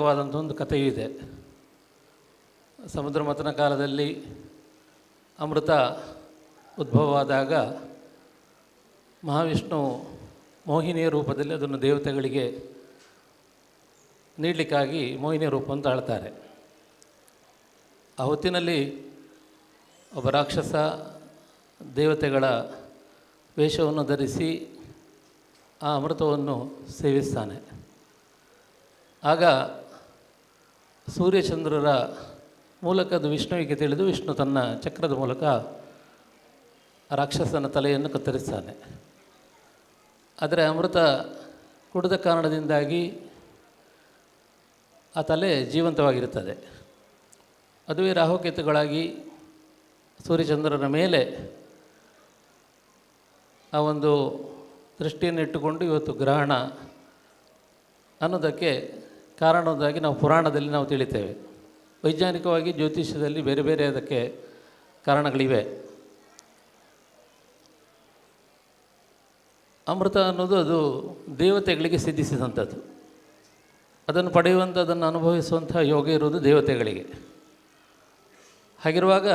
ವಾದಂಥ ಒಂದು ಕಥೆಯೂ ಇದೆ. ಸಮುದ್ರ ಮಥನ ಕಾಲದಲ್ಲಿ ಅಮೃತ ಉದ್ಭವವಾದಾಗ ಮಹಾವಿಷ್ಣು ಮೋಹಿನಿಯ ರೂಪದಲ್ಲಿ ಅದನ್ನು ದೇವತೆಗಳಿಗೆ ನೀಡಲಿಕ್ಕಾಗಿ ಮೋಹಿನಿಯ ರೂಪ ಅಂತ ಆಳ್ತಾರೆ. ಆ ಹೊತ್ತಿನಲ್ಲಿ ಒಬ್ಬ ರಾಕ್ಷಸ ದೇವತೆಗಳ ವೇಷವನ್ನು ಧರಿಸಿ ಆ ಅಮೃತವನ್ನು ಸೇವಿಸ್ತಾನೆ. ಆಗ ಸೂರ್ಯಚಂದ್ರರ ಮೂಲಕ ಅದು ವಿಷ್ಣುವಿಗೆ ತಿಳಿದು ವಿಷ್ಣು ತನ್ನ ಚಕ್ರದ ಮೂಲಕ ರಾಕ್ಷಸನ ತಲೆಯನ್ನು ಕತ್ತರಿಸ್ತಾನೆ. ಆದರೆ ಅಮೃತ ಕುಡಿದ ಕಾರಣದಿಂದಾಗಿ ಆ ತಲೆ ಜೀವಂತವಾಗಿರುತ್ತದೆ. ಅದುವೇ ರಾಹುಕೇತುಗಳಾಗಿ ಸೂರ್ಯಚಂದ್ರನ ಮೇಲೆ ಆ ಒಂದು ದೃಷ್ಟಿಯನ್ನು ಇಟ್ಟುಕೊಂಡು ಇವತ್ತು ಗ್ರಹಣ ಅನ್ನೋದಕ್ಕೆ ಕಾರಣವಾಗಿ ನಾವು ಪುರಾಣದಲ್ಲಿ ನಾವು ತಿಳಿತೇವೆ. ವೈಜ್ಞಾನಿಕವಾಗಿ ಜ್ಯೋತಿಷ್ಯದಲ್ಲಿ ಬೇರೆ ಬೇರೆ ಅದಕ್ಕೆ ಕಾರಣಗಳಿವೆ. ಅಮೃತ ಅನ್ನೋದು ಅದು ದೇವತೆಗಳಿಗೆ ಸಿದ್ಧಿಸಿದಂಥದ್ದು. ಅದನ್ನು ಪಡೆಯುವಂಥ ಅದನ್ನು ಅನುಭವಿಸುವಂಥ ಯೋಗ ಇರುವುದು ದೇವತೆಗಳಿಗೆ. ಹಾಗಿರುವಾಗ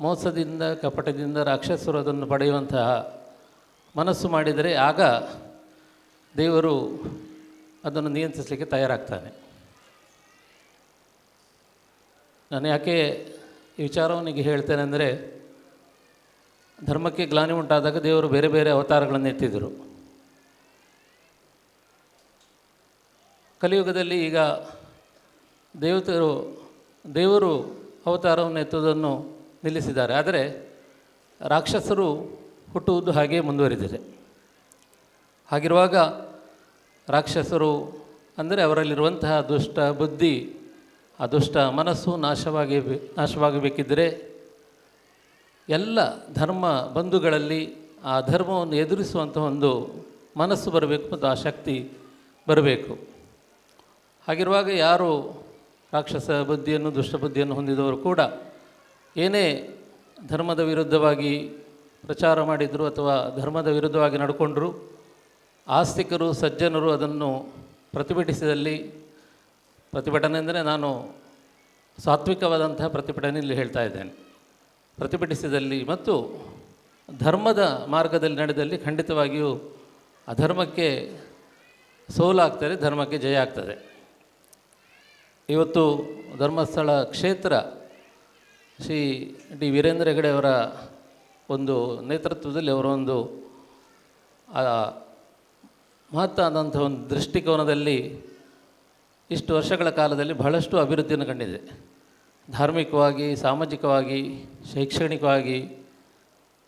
ಮೋಸದಿಂದ, ಕಪಟದಿಂದ ರಾಕ್ಷಸರು ಅದನ್ನು ಪಡೆಯುವಂತಹ ಮನಸ್ಸು ಮಾಡಿದರೆ ಆಗ ದೇವರು ಅದನ್ನು ನಿಯಂತ್ರಿಸಲಿಕ್ಕೆ ತಯಾರಾಗ್ತಾನೆ. ನಾನು ಯಾಕೆ ಈ ವಿಚಾರವನಿಗೆ ಹೇಳ್ತೇನೆ ಅಂದರೆ, ಧರ್ಮಕ್ಕೆ ಗ್ಲಾನಿ ಉಂಟಾದಾಗ ದೇವರು ಬೇರೆ ಬೇರೆ ಅವತಾರಗಳನ್ನು ಎತ್ತಿದರು ಕಲಿಯುಗದಲ್ಲಿ ಈಗ ದೇವತರು ದೇವರು ಅವತಾರವನ್ನು ಎತ್ತುವುದನ್ನು ನಿಲ್ಲಿಸಿದ್ದಾರೆ. ಆದರೆ ರಾಕ್ಷಸರು ಹುಟ್ಟುವುದು ಹಾಗೇ ಮುಂದುವರಿದಿದೆ. ಹಾಗಿರುವಾಗ ರಾಕ್ಷಸರು ಅಂದರೆ ಅವರಲ್ಲಿರುವಂತಹ ದುಷ್ಟ ಬುದ್ಧಿ, ಆ ದುಷ್ಟ ಮನಸ್ಸು ನಾಶವಾಗಿ ನಾಶವಾಗಬೇಕಿದ್ದರೆ ಎಲ್ಲ ಧರ್ಮ ಬಂಧುಗಳಲ್ಲಿ ಆ ಧರ್ಮವನ್ನು ಎದುರಿಸುವಂಥ ಒಂದು ಮನಸ್ಸು ಬರಬೇಕು ಮತ್ತು ಆ ಶಕ್ತಿ ಬರಬೇಕು. ಹಾಗಿರುವಾಗ ಯಾರು ರಾಕ್ಷಸ ಬುದ್ಧಿಯನ್ನು, ದುಷ್ಟ ಬುದ್ಧಿಯನ್ನು ಹೊಂದಿದವರು ಕೂಡ ಏನೇ ಧರ್ಮದ ವಿರುದ್ಧವಾಗಿ ಪ್ರಚಾರ ಮಾಡಿದರು ಅಥವಾ ಧರ್ಮದ ವಿರುದ್ಧವಾಗಿ ನಡ್ಕೊಂಡ್ರು ಆಸ್ತಿಕರು, ಸಜ್ಜನರು ಅದನ್ನು ಪ್ರತಿಭಟಿಸಿದಲ್ಲಿ ಪ್ರತಿಭಟನೆ ಅಂದರೆ ನಾನು ಸಾತ್ವಿಕವಾದಂತಹ ಪ್ರತಿಭಟನೆ ಇಲ್ಲಿ ಹೇಳ್ತಾ ಇದ್ದೇನೆ. ಪ್ರತಿಭಟಿಸಿದಲ್ಲಿ ಮತ್ತು ಧರ್ಮದ ಮಾರ್ಗದಲ್ಲಿ ನಡೆದಲ್ಲಿ ಖಂಡಿತವಾಗಿಯೂ ಅಧರ್ಮಕ್ಕೆ ಸೋಲಾಗ್ತದೆ, ಧರ್ಮಕ್ಕೆ ಜಯ ಆಗ್ತದೆ. ಇವತ್ತು ಧರ್ಮಸ್ಥಳ ಕ್ಷೇತ್ರ ಶ್ರೀ ಡಿ. ವೀರೇಂದ್ರ ಹೆಗಡೆಯವರ ಒಂದು ನೇತೃತ್ವದಲ್ಲಿ ಅವರ ಒಂದು ಆ ಮಹತ್ತಾದಂಥ ಒಂದು ದೃಷ್ಟಿಕೋನದಲ್ಲಿ ಇಷ್ಟು ವರ್ಷಗಳ ಕಾಲದಲ್ಲಿ ಬಹಳಷ್ಟು ಅಭಿವೃದ್ಧಿಯನ್ನು ಕಂಡಿದೆ. ಧಾರ್ಮಿಕವಾಗಿ, ಸಾಮಾಜಿಕವಾಗಿ, ಶೈಕ್ಷಣಿಕವಾಗಿ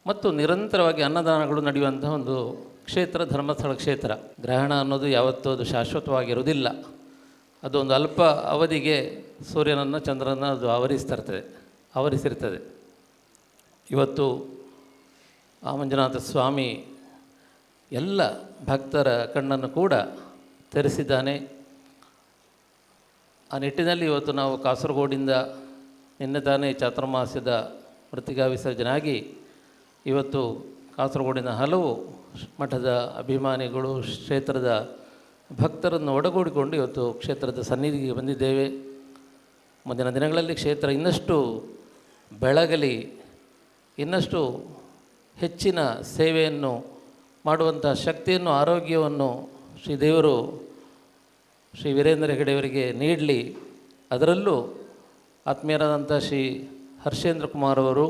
ಮತ್ತು ನಿರಂತರವಾಗಿ ಅನ್ನದಾನಗಳು ನಡೆಯುವಂಥ ಒಂದು ಕ್ಷೇತ್ರ, ಧರ್ಮಸ್ಥಳ ಕ್ಷೇತ್ರ. ಗ್ರಹಣ ಅನ್ನೋದು ಯಾವತ್ತೂ ಅದು ಶಾಶ್ವತವಾಗಿರುವುದಿಲ್ಲ. ಅದು ಒಂದು ಅಲ್ಪ ಅವಧಿಗೆ ಸೂರ್ಯನನ್ನು ಚಂದ್ರನ ಅದು ಆವರಿಸ್ತಿರ್ತದೆ, ಆವರಿಸಿರ್ತದೆ. ಇವತ್ತು ಆ ಮಂಜುನಾಥ ಸ್ವಾಮಿ ಎಲ್ಲ ಭಕ್ತರ ಕಣ್ಣನ್ನು ಕೂಡ ತೆರೆಸಿದ್ದಾನೆ. ಆ ನಿಟ್ಟಿನಲ್ಲಿ ಇವತ್ತು ನಾವು ಕಾಸರಗೋಡಿಂದ ನಿನ್ನೆ ತಾನೇ ಚಾತುರ್ಮಾಸ್ಯದ ಮೃತಿಕಾ ವಿಸರ್ಜನಾಗಿ ಇವತ್ತು ಕಾಸರಗೋಡಿನ ಹಲವು ಮಠದ ಅಭಿಮಾನಿಗಳು, ಕ್ಷೇತ್ರದ ಭಕ್ತರನ್ನು ಒಡಗೂಡಿಕೊಂಡು ಇವತ್ತು ಕ್ಷೇತ್ರದ ಸನ್ನಿಧಿಗೆ ಬಂದಿದ್ದೇವೆ. ಮುಂದಿನ ದಿನಗಳಲ್ಲಿ ಕ್ಷೇತ್ರ ಇನ್ನಷ್ಟು ಬೆಳಗಲಿ, ಇನ್ನಷ್ಟು ಹೆಚ್ಚಿನ ಸೇವೆಯನ್ನು ಮಾಡುವಂಥ ಶಕ್ತಿಯನ್ನು, ಆರೋಗ್ಯವನ್ನು ಶ್ರೀ ದೇವರು ಶ್ರೀ ವೀರೇಂದ್ರ ಹೆಗಡೆಯವರಿಗೆ ನೀಡಲಿ. ಅದರಲ್ಲೂ ಆತ್ಮೀಯರಾದಂಥ ಶ್ರೀ ಹರ್ಷೇಂದ್ರ ಕುಮಾರ್ ಅವರು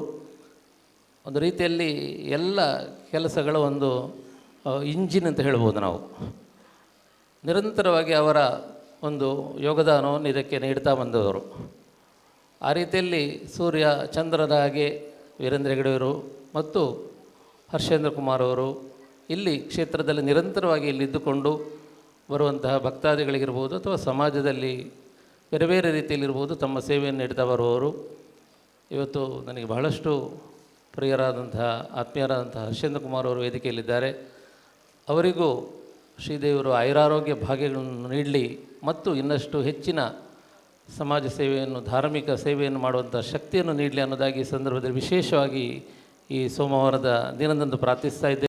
ಒಂದು ರೀತಿಯಲ್ಲಿ ಎಲ್ಲ ಕೆಲಸಗಳ ಒಂದು ಇಂಜಿನ್ ಅಂತ ಹೇಳ್ಬೋದು ನಾವು. ನಿರಂತರವಾಗಿ ಅವರ ಒಂದು ಯೋಗದಾನವನ್ನು ಇದಕ್ಕೆ ನೀಡ್ತಾ ಬಂದವರು. ಆ ರೀತಿಯಲ್ಲಿ ಸೂರ್ಯ, ಚಂದ್ರದ ಹಾಗೆ ವೀರೇಂದ್ರ ಹೆಗಡೆಯವರು ಮತ್ತು ಹರ್ಷೇಂದ್ರ ಕುಮಾರ್ ಅವರು ಇಲ್ಲಿ ಕ್ಷೇತ್ರದಲ್ಲಿ ನಿರಂತರವಾಗಿ ಇಲ್ಲಿದ್ದುಕೊಂಡು ಬರುವಂತಹ ಭಕ್ತಾದಿಗಳಿಗಿರ್ಬೋದು ಅಥವಾ ಸಮಾಜದಲ್ಲಿ ಬೇರೆ ಬೇರೆ ರೀತಿಯಲ್ಲಿರ್ಬೋದು ತಮ್ಮ ಸೇವೆಯನ್ನು ನೀಡ್ತಾ ಬರುವವರು. ಇವತ್ತು ನನಗೆ ಬಹಳಷ್ಟು ಪ್ರಿಯರಾದಂತಹ, ಆತ್ಮೀಯರಾದಂತಹ ಹರ್ಷೇಂದ್ರ ಕುಮಾರ್ ಅವರು ವೇದಿಕೆಯಲ್ಲಿದ್ದಾರೆ. ಅವರಿಗೂ ಶ್ರೀದೇವರು ಆಯುರಾರೋಗ್ಯ ಭಾಗ್ಯಗಳನ್ನು ನೀಡಲಿ ಮತ್ತು ಇನ್ನಷ್ಟು ಹೆಚ್ಚಿನ ಸಮಾಜ ಸೇವೆಯನ್ನು, ಧಾರ್ಮಿಕ ಸೇವೆಯನ್ನು ಮಾಡುವಂಥ ಶಕ್ತಿಯನ್ನು ನೀಡಲಿ ಅನ್ನೋದಾಗಿ ಸಂದರ್ಭದಲ್ಲಿ ವಿಶೇಷವಾಗಿ ಈ ಸೋಮವಾರದ ದಿನದಂದು ಪ್ರಾರ್ಥಿಸ್ತಾ ಇದ್ದೇವೆ